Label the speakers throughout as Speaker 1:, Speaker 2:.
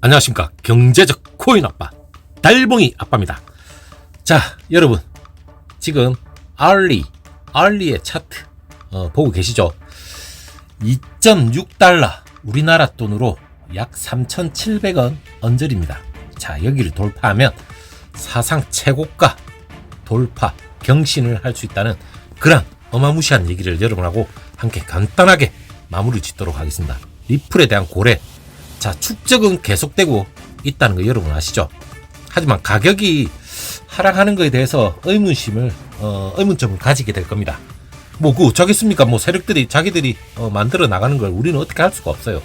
Speaker 1: 안녕하십니까. 경제적 코인 아빠 달봉이 아빠입니다. 자 여러분. 지금 알리 알리의 차트 어, 보고 계시죠? 2.6달러 우리나라 돈으로 약 3,700원 언저리입니다. 자 여기를 돌파하면 사상 최고가 돌파 경신을 할 수 있다는 그런 어마무시한 얘기를 여러분하고 함께 간단하게 마무리 짓도록 하겠습니다. 리플에 대한 고래 자, 축적은 계속되고 있다는 거 여러분 아시죠? 하지만 가격이 하락하는 것에 대해서 의문심을, 어, 의문점을 가지게 될 겁니다. 뭐, 그, 어쩌겠습니까? 뭐, 세력들이, 자기들이, 어, 만들어 나가는 걸 우리는 어떻게 할 수가 없어요.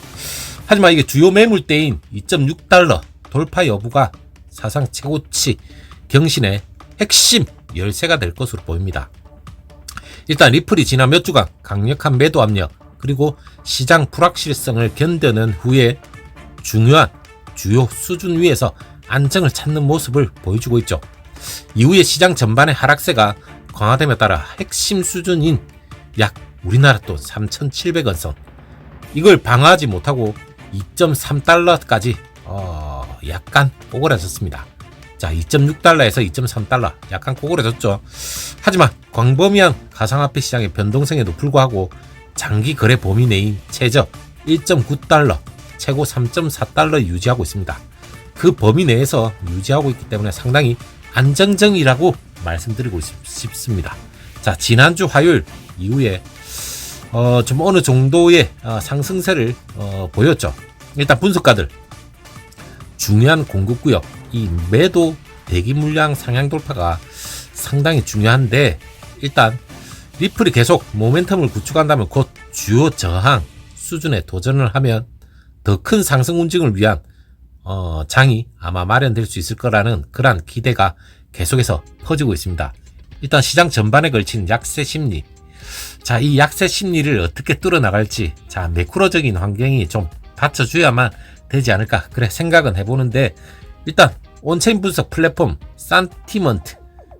Speaker 1: 하지만 이게 주요 매물대인 2.6달러 돌파 여부가 사상 최고치 경신의 핵심 열쇠가 될 것으로 보입니다. 일단 리플이 지난 몇 주간 강력한 매도 압력 그리고 시장 불확실성을 견뎌낸 후에 중요한 주요 수준 위에서 안정을 찾는 모습을 보여주고 있죠. 이후에 시장 전반의 하락세가 강화됨에 따라 핵심 수준인 약 우리나라 돈 3,700원 선 이걸 방어하지 못하고 2.3달러까지 어, 약간 오그라졌습니다. 자, 2.6달러에서 2.3달러 약간 꼬그라졌죠. 하지만 광범위한 가상화폐 시장의 변동성에도 불구하고 장기 거래 범위 내인 최저 1.9달러, 최고 3.4달러 유지하고 있습니다. 그 범위 내에서 유지하고 있기 때문에 상당히 안정적이라고 말씀드리고 싶습니다. 자, 지난주 화요일 이후에 어, 좀 어느 정도의 어, 상승세를 어, 보였죠. 일단 분석가들 중요한 공급구역 이 매도 대기 물량 상향 돌파가 상당히 중요한데 일단 리플이 계속 모멘텀을 구축한다면 곧 주요 저항 수준에 도전을 하면 더 큰 상승 운징을 위한 어, 장이 아마 마련될 수 있을 거라는 그러한 기대가 계속해서 퍼지고 있습니다. 일단 시장 전반에 걸친 약세 심리. 자, 이 약세 심리를 어떻게 뚫어나갈지, 자, 매크로적인 환경이 좀 받쳐줘야만 되지 않을까. 그래, 생각은 해보는데, 일단, 온체인 분석 플랫폼, 산티먼트,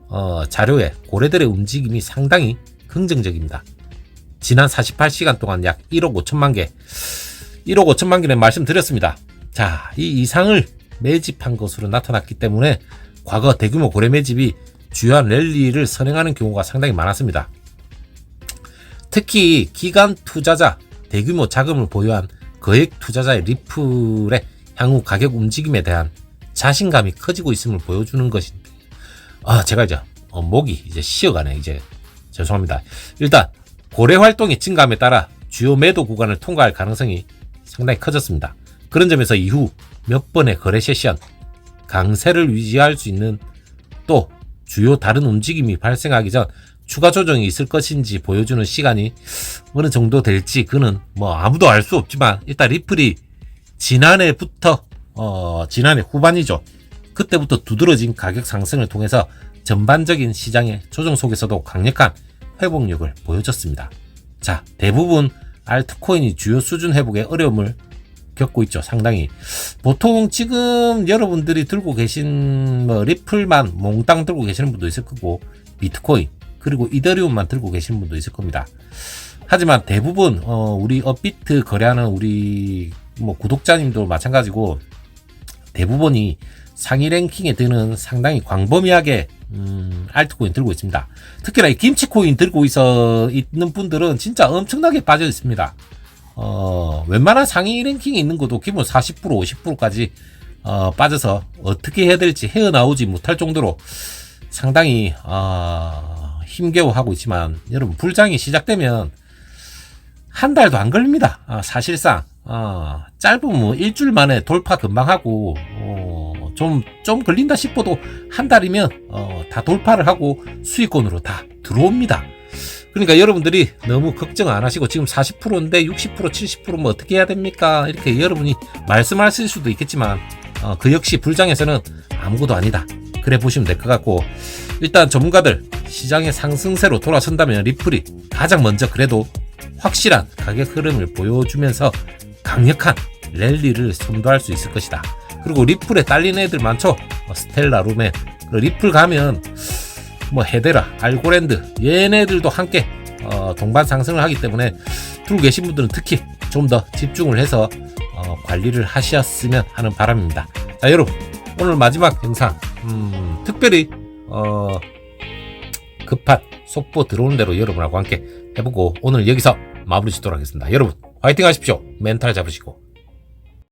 Speaker 1: 어, 자료에 고래들의 움직임이 상당히 긍정적입니다. 지난 48시간 동안 약 1억 5천만 개, 1억 5천만 개는 말씀드렸습니다. 자, 이 이상을 매집한 것으로 나타났기 때문에 과거 대규모 고래 매집이 주요한 랠리를 선행하는 경우가 상당히 많았습니다. 특히 기간 투자자, 대규모 자금을 보유한 거액 투자자의 리플의 향후 가격 움직임에 대한 자신감이 커지고 있음을 보여주는 것인데, 아, 제가 이제, 어, 목이 이제 쉬어가네, 이제. 죄송합니다. 일단, 고래 활동이 증가함에 따라 주요 매도 구간을 통과할 가능성이 상당히 커졌습니다. 그런 점에서 이후 몇 번의 거래 세션, 강세를 유지할 수 있는 또 주요 다른 움직임이 발생하기 전 추가 조정이 있을 것인지 보여주는 시간이 어느 정도 될지 그는 뭐 아무도 알 수 없지만 일단 리플이 지난해부터 어 지난해 후반이죠. 그때부터 두드러진 가격 상승을 통해서 전반적인 시장의 조정 속에서도 강력한 회복력을 보여줬습니다. 자, 대부분 알트코인이 주요 수준 회복에 어려움을 겪고 있죠. 상당히. 보통 지금 여러분들이 들고 계신 뭐 리플만 몽땅 들고 계시는 분도 있을 거고 비트코인 그리고 이더리움만 들고 계시는 분도 있을 겁니다. 하지만 대부분 어 우리 업비트 거래하는 우리 뭐 구독자님도 마찬가지고 대부분이 상위 랭킹에 드는 상당히 광범위하게 음, 알트코인 들고 있습니다. 특히나 이 김치코인 들고 있어 있는 분들은 진짜 엄청나게 빠져 있습니다. 어, 웬만한 상위 랭킹에 있는 것도 기본 40% 50%까지 어, 빠져서 어떻게 해야 될지 헤어나오지 못할 정도로 상당히 어, 힘겨워하고 있지만 여러분 불장이 시작되면 한 달도 안 걸립니다. 아, 사실상 어, 짧으면 뭐 일주일 만에 돌파 금방 하고 어, 좀, 좀 걸린다 싶어도 한 달이면 어, 다 돌파를 하고 수익권으로 다 들어옵니다. 그러니까 여러분들이 너무 걱정 안 하시고 지금 40%인데 60% 70%뭐 어떻게 해야 됩니까? 이렇게 여러분이 말씀하실 수도 있겠지만 어, 그 역시 불장에서는 아무것도 아니다. 그래 보시면 될 것 같고 일단 전문가들 시장의 상승세로 돌아선다면 리플이 가장 먼저 그래도 확실한 가격 흐름을 보여주면서 강력한 랠리를 선도할 수 있을 것이다. 그리고 리플에 딸린 애들 많죠. 뭐 스텔라, 루멘. 리플 가면 뭐 헤데라, 알고랜드 얘네들도 함께 어, 동반 상승을 하기 때문에 들고 계신 분들은 특히 좀 더 집중을 해서 어, 어, 관리를 하셨으면 하는 바람입니다. 자, 여러분 오늘 마지막 영상 음, 특별히 어, 급한 속보 들어오는 대로 여러분하고 함께 해보고 오늘 여기서 마무리 짓도록 하겠습니다. 여러분 화이팅 하십시오. 멘탈 잡으시고